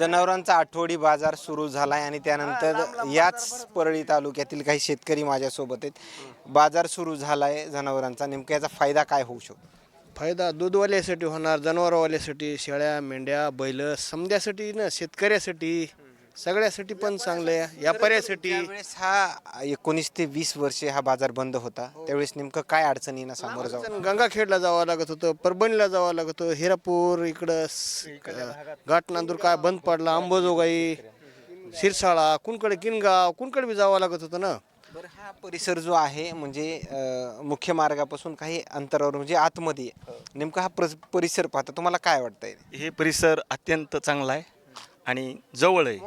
जनावरांचा आठवडी बाजार सुरू झालाय आणि त्यानंतर याच परळी तालुक्यातील काही शेतकरी माझ्यासोबत आहेत. बाजार सुरू झालाय जनावरांचा. नेमका याचा फायदा काय होऊ शकतो? फायदा दूधवाल्यासाठी होणार जनावरवाल्यासाठी शेळ्या मेंढ्या बैल समद्यासाठी ना शेतकऱ्यासाठी सगळ्यासाठी पण चांगलं आहे. व्यापाऱ्यासाठी त्यावेळेस हा एकोणीस ते वीस वर्षे हा बाजार बंद होता त्यावेळेस नेमकं काय अडचणींना सामोरं जावं? गंगाखेडला जावं लागत होतं परभणीला जावं लागत होतं हिरापूर इकडं स- घाट नांदूर काय बंद पडला अंबोजोगाई शिरसाळा कुणकडे किनगाव कुणकडे बी जावं लागत होतं ना? बरं हा परिसर जो आहे म्हणजे अं, मुख्य मार्गापासून काही अंतरावर म्हणजे आतमध्ये आहे. नेमका हा प्रस- परिसर पाहता तुम्हाला काय वाटतंय? हे परिसर अत्यंत चांगला आहे आणि जवळ आहे.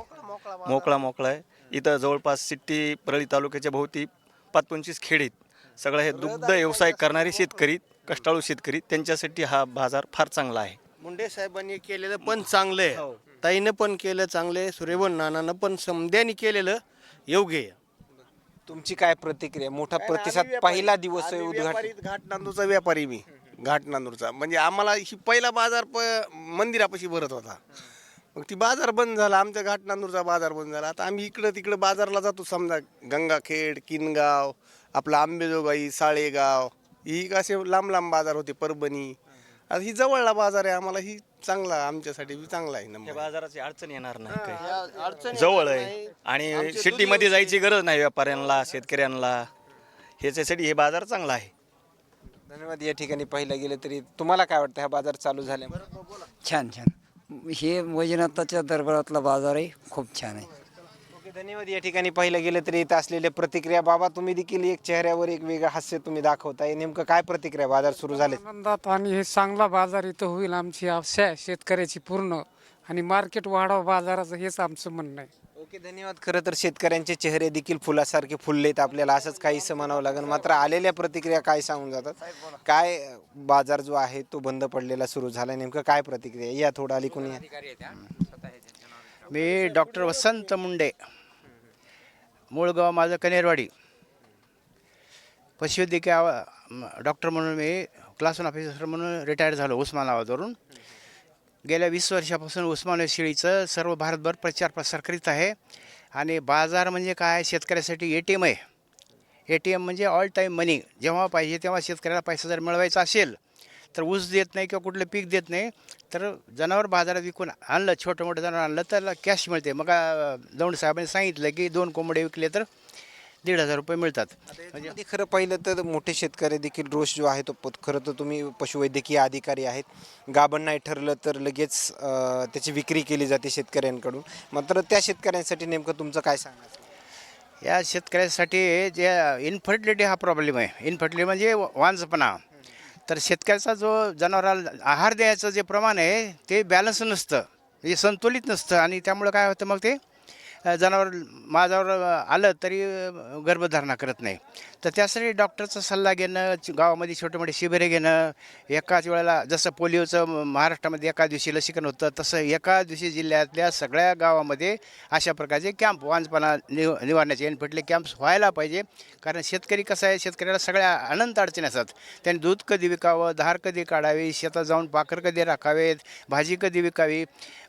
मोकळा मोकळा आहे. इथं जवळपास सिट्टी परळी तालुक्याच्या भोवती पाच पंचवीस खेड आहेत. सगळं हे दुग्ध व्यवसाय करणारे शेतकरी कष्टाळू शेतकरी त्यांच्यासाठी हा बाजार फार चांगला आहे. मुंडे साहेबांनी केलेलं पण चांगलं आहे. ताईनं पण केलं चांगलं आहे सूर्यबन नानानं पण समद्यानी केलेलं योग्य आहे. तुमची काय प्रतिक्रिया? मोठा प्रतिसाद पहिला दिवस आहे उद्घाटन. व्यापारी घाट नांदूरचा व्यापारी मी. घाट नांदूरचा म्हणजे आम्हाला ही पहिला बाजार प मंदिरापाशी भरत होता. मग ती बाजार बंद झाला आमच्या घाट नांदूरचा बाजार बंद झाला. आता आम्ही इकडं तिकडं बाजारला जातो समजा गंगाखेड किनगाव आपला आंबेजोगाई साळेगाव ही असे लांब लांब बाजार होते परभणी. आता ही जवळला बाजार आहे आम्हाला ही चांगला आमच्यासाठी बी चांगला आहे या नंबर बाजाराची अडचण येणार नाही काही. जवळ आहे. आणि सिटीमध्ये जायची गरज नाही व्यापाऱ्यांना शेतकऱ्यांना. ह्याच्यासाठी हे बाजार चांगला आहे. धन्यवाद. या ठिकाणी पाहिलं गेलं तरी तुम्हाला काय वाटतं? हा बाजार चालू झाल्यामुळे? छान छान. हे वैजनाथाच्या दरबारातला बाजार आहे खूप छान आहे. ओके धन्यवाद. या ठिकाणी पाहिलं गेलं तरी इथं असलेल्या प्रतिक्रिया बाबा तुम्ही देखील एक चेहऱ्यावर एक वेगळं हास्य तुम्ही दाखवताय. नेमकं काय प्रतिक्रिया बाजार सुरू झाले आनंदात आणि हे चांगला बाजार इथं होईल आमची आशा आहे शेतकऱ्याची पूर्ण. आणि मार्केट वाढावं बाजाराचं हेच आमचं म्हणणं आहे. ओके धन्यवाद. खरं तर शेतकऱ्यांचे चेहरे देखील फुलासारखे फुललेत आपल्याला असंच काहीसं म्हणावं लागेल. मात्र आलेल्या प्रतिक्रिया काय सांगून जातात? काय बाजार जो आहे तो बंद पडलेला सुरू झाला नेमकं काय प्रतिक्रिया या थोडं आली कोणी मी डॉक्टर वसंत मुंडे. मूळ गाव माझं कनेरवाडी. पशुवैद्यकीय आव- डॉक्टर म्हणून मी क्लास वन ऑफिसर म्हणून रिटायर झालो उस्मानाबादवरून. गेल्या वीस वर्षापासून उस्मानाबाद शेळीचं सर्व भारतभर प्रचार प्रसार करीत आहे. आणि बाजार म्हणजे काय? शेतकऱ्यासाठी ए टी एम आहे. ए टी एम म्हणजे ऑल टाईम मनी जेव्हा पाहिजे तेव्हा शेतकऱ्याला पैसा जर मिळवायचा असेल तर ऊस देत नाही किंवा कुठलं पीक देत नाही तर जनावर बाजारात विकून आणलं छोटं मोठं जनावर आणलं तर त्याला कॅश मिळते. मग दौंड साहेबांनी सांगितलं की दोन कोंबडे विकले तर दीड हजार रुपये मिळतात. याच्यामध्ये खरं पाहिलं तर मोठे शेतकरी देखील रोष जो आहे तो पत- खरं तर तुम्ही पशुवैद्यकीय अधिकारी आहेत. गाभण नाही ठरलं तर लगेच अं, त्याची विक्री केली जाते शेतकऱ्यांकडून. मात्र त्या शेतकऱ्यांसाठी नेमकं तुमचं काय सांगायचं? या शेतकऱ्यासाठी जे इन्फर्टिलिटी हा प्रॉब्लेम आहे. इन्फर्टिलिटी म्हणजे वांजपणा. तर शेतकऱ्याचा जो जनावराला आहार द्यायचं जे प्रमाण आहे ते बॅलन्स नसतं. म्हणजे संतुलित नसतं आणि त्यामुळं काय होतं मग ते? जनावर माझ्यावर आलं तरी गर्भधारणा करत नाही. तर त्यासाठी डॉक्टरचा सल्ला घेणं गावामध्ये छोटे मोठे शिबिरे घेणं एकाच वेळेला जसं पोलिओचं महाराष्ट्रामध्ये एका दिवशी लसीकरण होतं तसं एका दिवशी जिल्ह्यातल्या सगळ्या गावामध्ये अशा प्रकारचे कॅम्प वांजपणा निव निवारण्याचे इन्फर्टले कॅम्प्स व्हायला पाहिजे. कारण शेतकरी कसं आहे शेतकऱ्याला सगळ्या अनंत अडचणी असतात. त्यांनी दूध कधी विकावं धार कधी काढावी शेतात जाऊन पाकर कधी राखावेत भाजी कधी विकावी?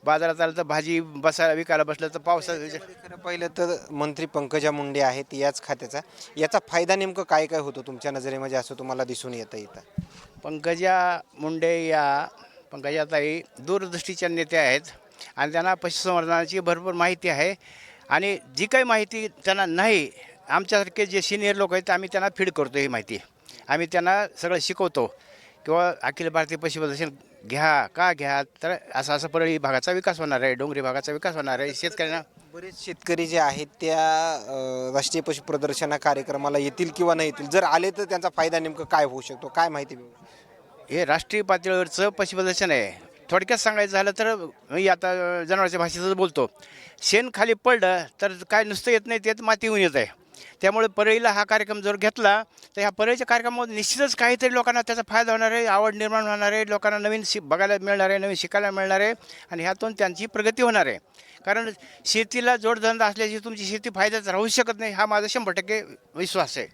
बाजारात आलं तर भाजी बसायला विकायला बसलं तर पावसा खरं पाहिलं तर मंत्री पंकजा मुंडे आहेत याच खात्याचा. याचा फायदा नेमकं काय काय होतो तुमच्या नजरेमध्ये म्हणजे असं तुम्हाला दिसून येतं इथं? पंकजा मुंडे या पंकजाताई दूरदृष्टीच्या नेत्या आहेत आणि त्यांना पशुसंवर्धनाची भरपूर माहिती आहे. आणि जी काही माहिती त्यांना नाही आमच्यासारखे जे सिनियर लोक आहेत आम्ही त्यांना फीड करतो ही माहिती. आम्ही त्यांना सगळं शिकवतो. किंवा अखिल भारतीय पशुप्रदर्शन घ्या का घ्या? तर असं असं परळी भागाचा विकास होणार आहे डोंगरी भागाचा विकास होणार आहे शेतकऱ्यांना बरेच शेतकरी जे आहेत त्या अं, राष्ट्रीय पशु प्रदर्शना कार्यक्रमाला येतील किंवा नाही येतील? जर आले तर त्यांचा फायदा नेमकं काय होऊ शकतो? काय माहिती मिळू? हे राष्ट्रीय पातळीवरचं पशुप्रदर्शन आहे. थोडक्यात सांगायचं झालं तर मी आता जनावरच्या भाषेतच बोलतो. शेण खाली पडलं तर काय नुसतं येत नाही त्यात माती होऊन येत आहे. त्यामुळे परळीला हा कार्यक्रम जर घेतला तर ह्या परळीच्या कार्यक्रमामध्ये निश्चितच काहीतरी लोकांना त्याचा फायदा होणार आहे आवड निर्माण होणार आहे लोकांना नवीन शि बघायला मिळणार आहे नवीन शिकायला मिळणार आहे आणि ह्यातून त्यांची प्रगती होणार आहे. कारण शेतीला जोडधंदा असल्याची तुमची शेती फायद्यात राहू शकत नाही हा माझा शंभर टक्के विश्वास आहे.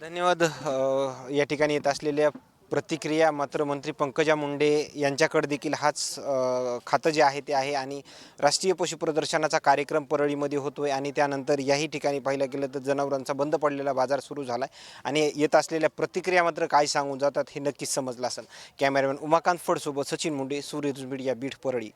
धन्यवाद अ, या ठिकाणी येत असलेल्या प्रतिक्रिया मात्र मंत्री पंकजा मुंडे यांच्याकडे देखील हाच खातं जे आहे ते आहे आणि राष्ट्रीय पशु प्रदर्शनाचा कार्यक्रम परळीमध्ये होतो आहे आणि त्यानंतर याही ठिकाणी पाहिलं गेलं तर जनावरांचा बंद पडलेला बाजार सुरू झाला आहे आणि येत असलेल्या प्रतिक्रिया मात्र काय सांगून जातात हे नक्कीच समजलं असेल. कॅमेरामॅन उमाकांत फडसोबत सचिन मुंडे सूर्य मीडिया बीठ परळी.